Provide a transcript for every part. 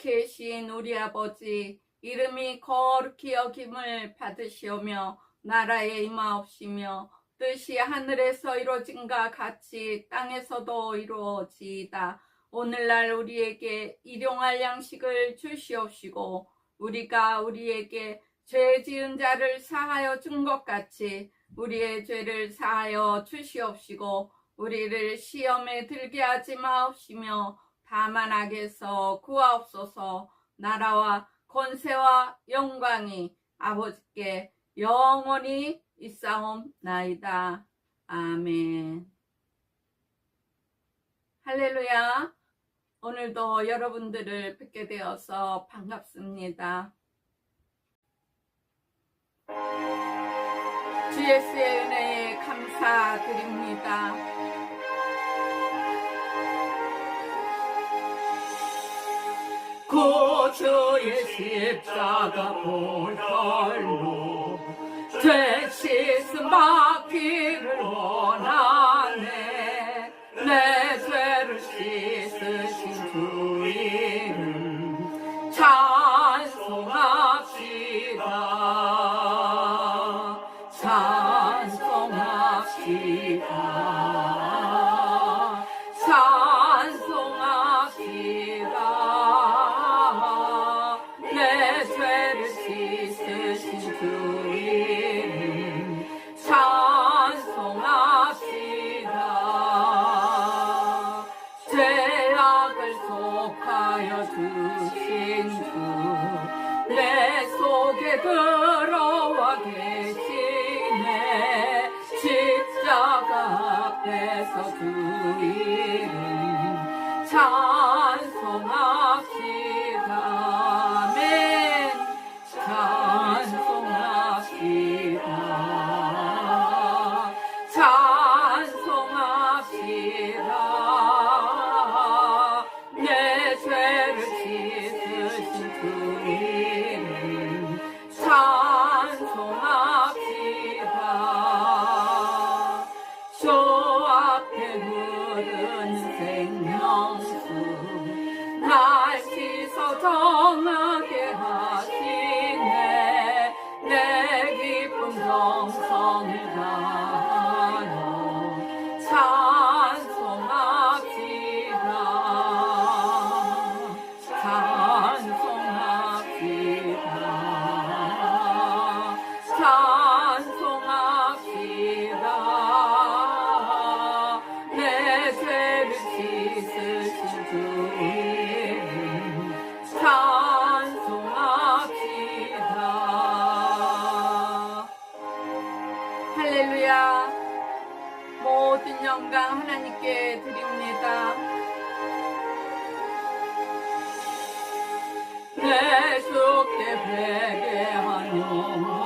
계신 우리 아버지 이름이 거룩히 여김을 받으시오며 나라에 임하옵시며 뜻이 하늘에서 이루어진 가 같이 땅에서도 이루어지이다. 오늘날 우리에게 일용할 양식을 주시옵시고 우리가 우리에게 죄 지은 자를 사하여 준 것 같이 우리의 죄를 사하여 주시옵시고 우리를 시험에 들게 하지 마옵시며 다만 악에서 구하옵소서 나라와 권세와 영광이 아버지께 영원히 있사옵나이다. 아멘. 할렐루야. 오늘도 여러분들을 뵙게 되어서 반갑습니다. 주 예수의 은혜에 감사드립니다. 고주의 십자가 보혈로 죄 씻음 받기를 원하네. 내 죄를 씻으신 주 이름 찬송합시다. 찬송합시다 찬 할렐루야. 모든 영광 하나님께 드립니다. 내 회개한 영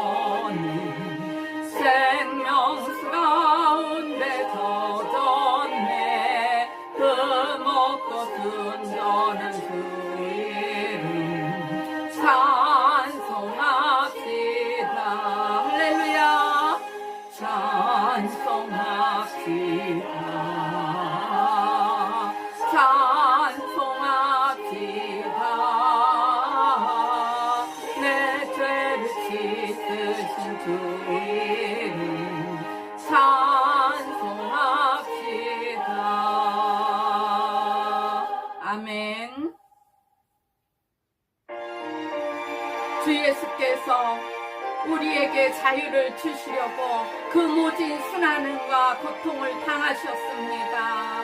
자유를 주시려고 그 모진 순환과 고통을 당하셨습니다.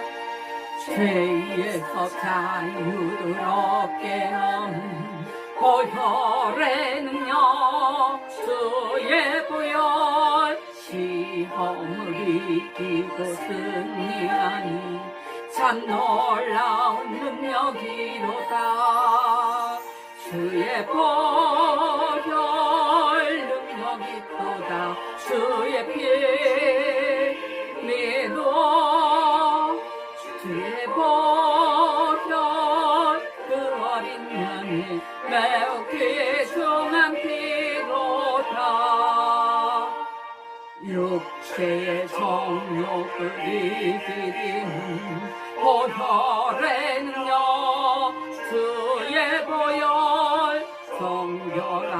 죄에서 자유를 얻게 하는 보혈의 능력 주의 보혈 시험을 이기고 승리하니 참 놀라운 능력이로다 주의 보혈 주의 피 믿어 주의 보혈 그 어린 양이 매우 귀중한 피로다. 육체의 정욕을 이기는 보혈 보혈에는요 주의 보혈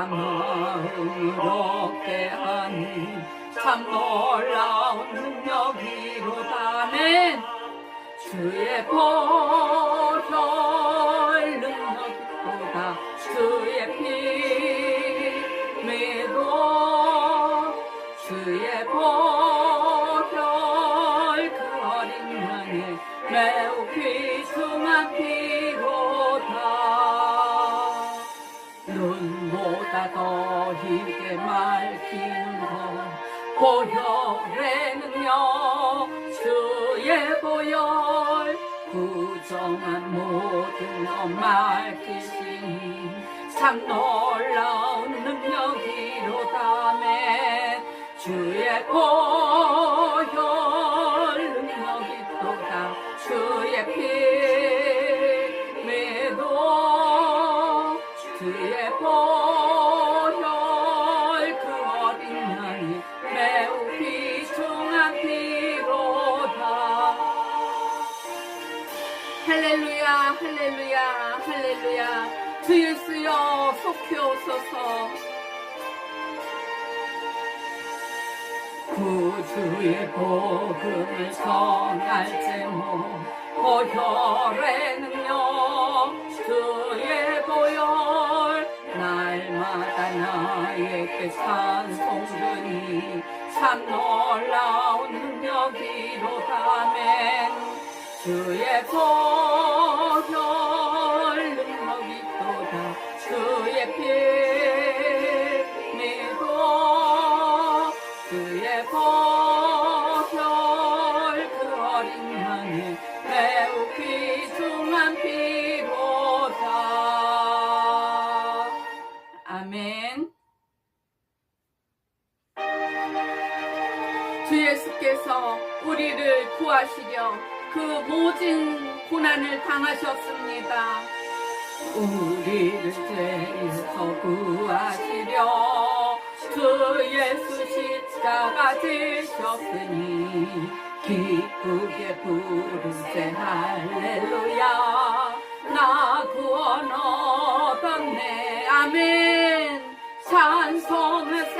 마음으로 얻게 하니 참 놀라운 능력이로다는 주의 보 것 맑히시니 참 놀라운 능력이로다매 주의 보혈 능력이 또다. 주의 피 믿어 주의 보 예수여 속히 오소서. 구주의 복음을 전할 제목 보혈에는요 주의 보혈 날마다 나에게 찬송주니 참 놀라운 능력이로다맨 주의 보혈 주 예수께서 우리를 구하시려 그 모진 고난을 당하셨습니다. 우리를 죄에서 구하시려 주 예수 십자가 지셨으니 기쁘게 부르세. 할렐루야. 나 구원 얻었네. 아멘. 찬송하세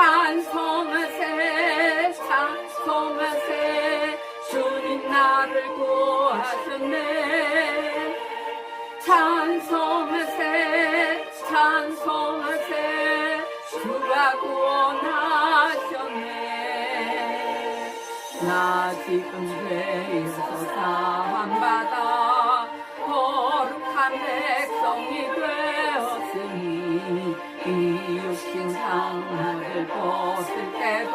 찬송하세 찬송하세 주님 나를 구하셨네. 찬송하세 찬송하세 주가 구원하셨네. 나 지금 죄에 상을 벗을 때도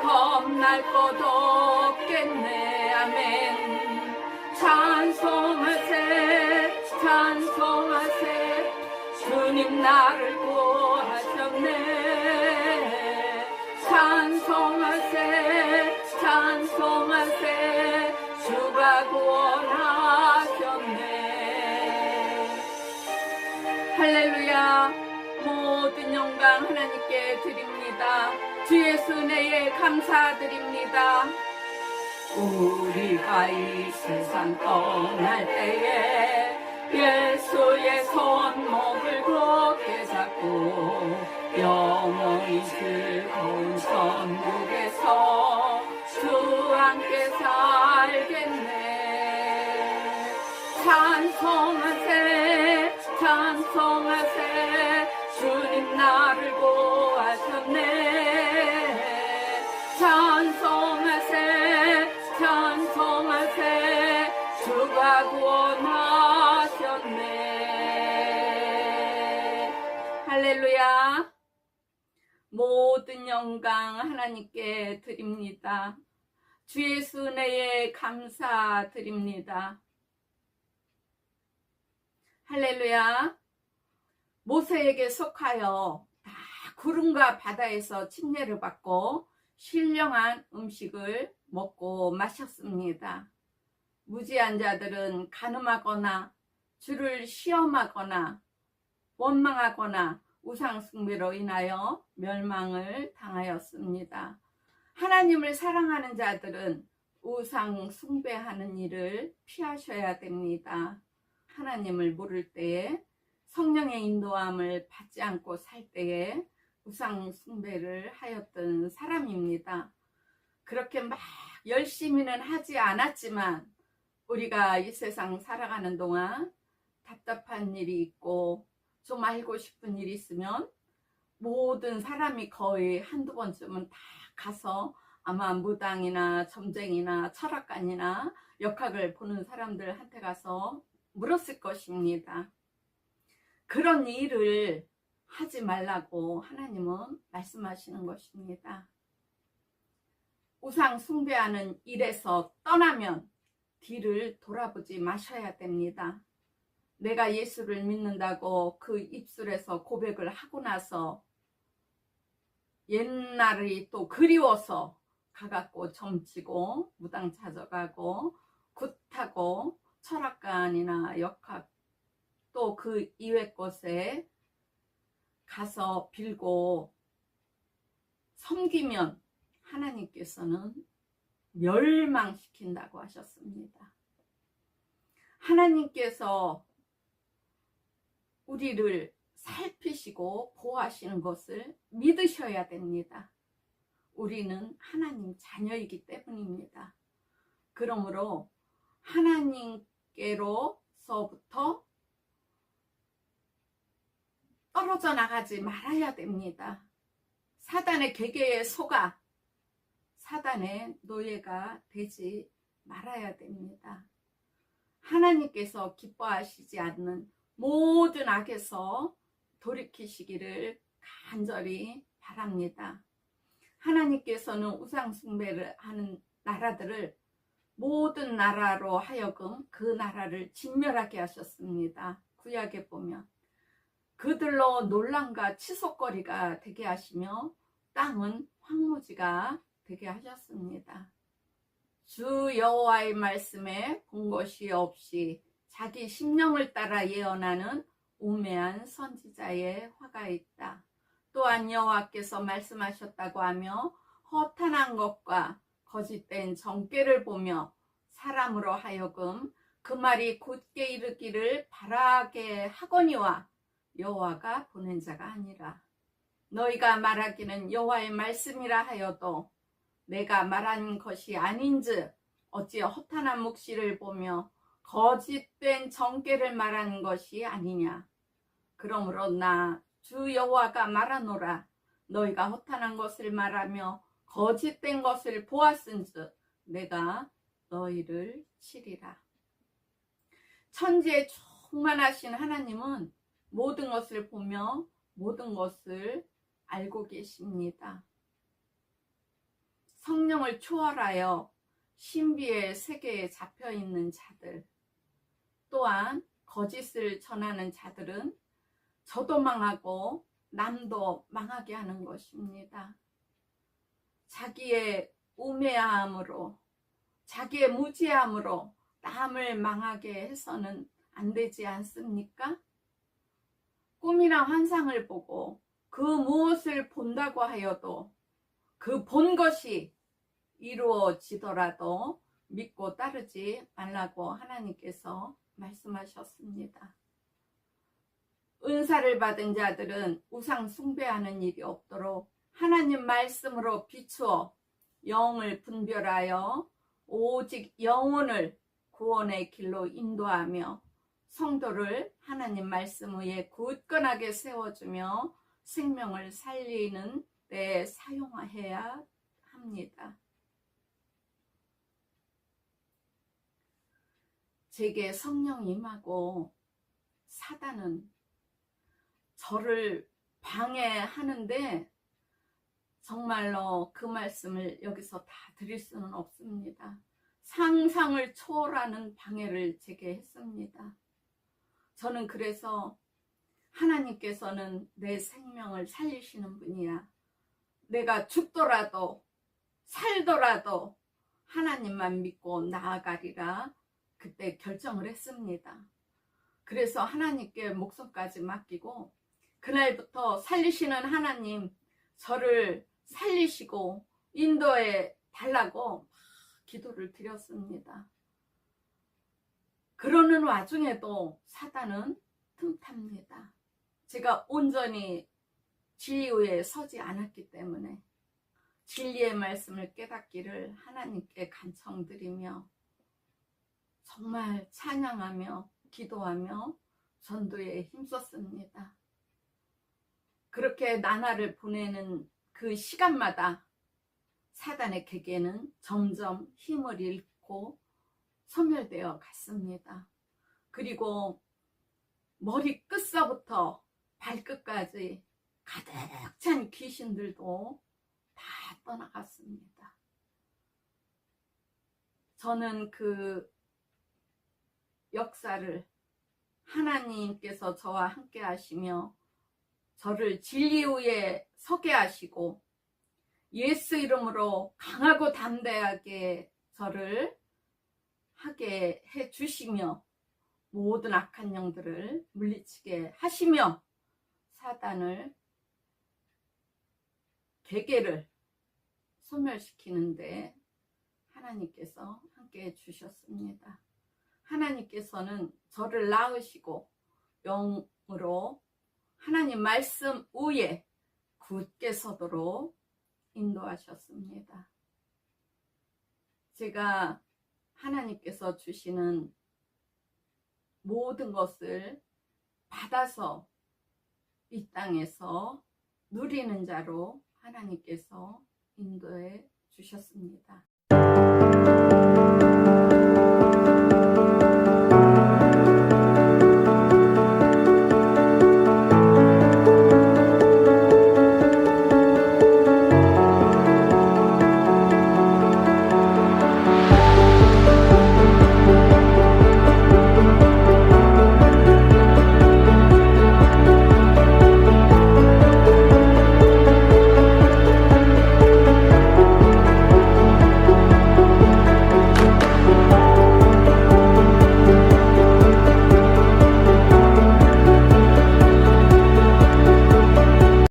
겁날 것 없겠네. 아멘. 찬송하세 찬송하세. 주님 나를 구하셨네. 찬송하세 찬송하세. 주가 구원하셨네. 할렐루야. 영광 하나님께 드립니다. 주 예수 은혜에 감사드립니다. 우리가 이 세상 떠날 때에 예수의 손목을 굳게 잡고 영원히 즐거운 천국에서 주 함께 살겠네 찬송하세 찬송 구원하셨네 할렐루야. 모든 영광 하나님께 드립니다. 주 예수 은혜에 감사드립니다. 할렐루야. 모세에게 속하여 다 구름과 바다에서 침례를 받고 신령한 음식을 먹고 마셨습니다. 무지한 자들은 가늠하거나 주를 시험하거나 원망하거나 우상숭배로 인하여 멸망을 당하였습니다. 하나님을 사랑하는 자들은 우상숭배하는 일을 피하셔야 됩니다. 하나님을 모를 때에 성령의 인도함을 받지 않고 살 때에 우상 숭배를 하였던 사람입니다. 그렇게 막 열심히는 하지 않았지만 우리가 이 세상 살아가는 동안 답답한 일이 있고 좀 알고 싶은 일이 있으면 모든 사람이 거의 한두 번쯤은 다 가서 아마 무당이나 점쟁이나 철학관이나 역학을 보는 사람들한테 가서 물었을 것입니다. 그런 일을 하지 말라고 하나님은 말씀하시는 것입니다. 우상 숭배하는 일에서 떠나면 뒤를 돌아보지 마셔야 됩니다. 내가 예수를 믿는다고 그 입술에서 고백을 하고 나서 옛날이 또 그리워서 가갖고 점치고 무당 찾아가고 굿하고 철학관이나 역학 또 그 이외 곳에 가서 빌고 섬기면 하나님께서는 멸망시킨다고 하셨습니다. 하나님께서 우리를 살피시고 보호하시는 것을 믿으셔야 됩니다. 우리는 하나님 자녀이기 때문입니다. 그러므로 하나님께로서부터 떨어져 나가지 말아야 됩니다. 사단의 계계에 속아 사단의 노예가 되지 말아야 됩니다. 하나님께서 기뻐하시지 않는 모든 악에서 돌이키시기를 간절히 바랍니다. 하나님께서는 우상숭배를 하는 나라들을 모든 나라로 하여금 그 나라를 진멸하게 하셨습니다. 구약에 보면 그들로 논란과 치솟거리가 되게 하시며 땅은 황무지가 되게 하셨습니다. 주 여호와의 말씀에 본 것이 없이 자기 심령을 따라 예언하는 우매한 선지자의 화가 있다. 또한 여호와께서 말씀하셨다고 하며 허탄한 것과 거짓된 정죄를 보며 사람으로 하여금 그 말이 곧게 이르기를 바라게 하거니와 여호와가 보낸 자가 아니라. 너희가 말하기는 여호와의 말씀이라 하여도 내가 말한 것이 아닌즉 어찌 허탄한 묵시를 보며 거짓된 정죄를 말하는 것이 아니냐. 그러므로 나 주 여호와가 말하노라. 너희가 허탄한 것을 말하며 거짓된 것을 보았은즉 내가 너희를 치리라. 천지에 충만하신 하나님은 모든 것을 보며 모든 것을 알고 계십니다. 성령을 초월하여 신비의 세계에 잡혀 있는 자들, 또한 거짓을 전하는 자들은 저도 망하고 남도 망하게 하는 것입니다. 자기의 우매함으로, 자기의 무지함으로 남을 망하게 해서는 안 되지 않습니까? 꿈이나 환상을 보고 그 무엇을 본다고 하여도 그 본 것이 이루어지더라도 믿고 따르지 말라고 하나님께서 말씀하셨습니다. 은사를 받은 자들은 우상 숭배하는 일이 없도록 하나님 말씀으로 비추어 영을 분별하여 오직 영혼을 구원의 길로 인도하며 성도를 하나님 말씀 위에 굳건하게 세워주며 생명을 살리는 데 사용해야 합니다. 제게 성령 임하고 사단은 저를 방해하는데 정말로 그 말씀을 여기서 다 드릴 수는 없습니다. 상상을 초월하는 방해를 제게 했습니다. 저는 그래서 하나님께서는 내 생명을 살리시는 분이야. 내가 죽더라도 살더라도 하나님만 믿고 나아가리라 그때 결정을 했습니다. 그래서 하나님께 목숨까지 맡기고 그날부터 살리시는 하나님 저를 살리시고 인도해 달라고 막 기도를 드렸습니다. 그러는 와중에 도 사단은 틈탑니다. 제가 온전히 진리 위에 서지 않았기 때문에 진리의 말씀을 깨닫기를 하나님께 간청드리며 정말 찬양하며 기도하며 전도에 힘썼습니다. 그렇게 나날을 보내는 그 시간마다 사단의 계계는 점점 힘을 잃고 소멸되어 갔습니다. 그리고 머리 끝서부터 발끝까지 가득 찬 귀신들도 다 떠나갔습니다. 저는 그 역사를 하나님께서 저와 함께 하시며 저를 진리 위에 서게 하시고 예수 이름으로 강하고 담대하게 저를 하게 해 주시며 모든 악한 영들을 물리치게 하시며 사단을 개개를 소멸시키는데 하나님께서 함께 해 주셨습니다. 하나님께서는 저를 낳으시고 영으로 하나님 말씀 위에 굳게 서도록 인도하셨습니다. 제가 하나님께서 주시는 모든 것을 받아서 이 땅에서 누리는 자로 하나님께서 인도해 주셨습니다.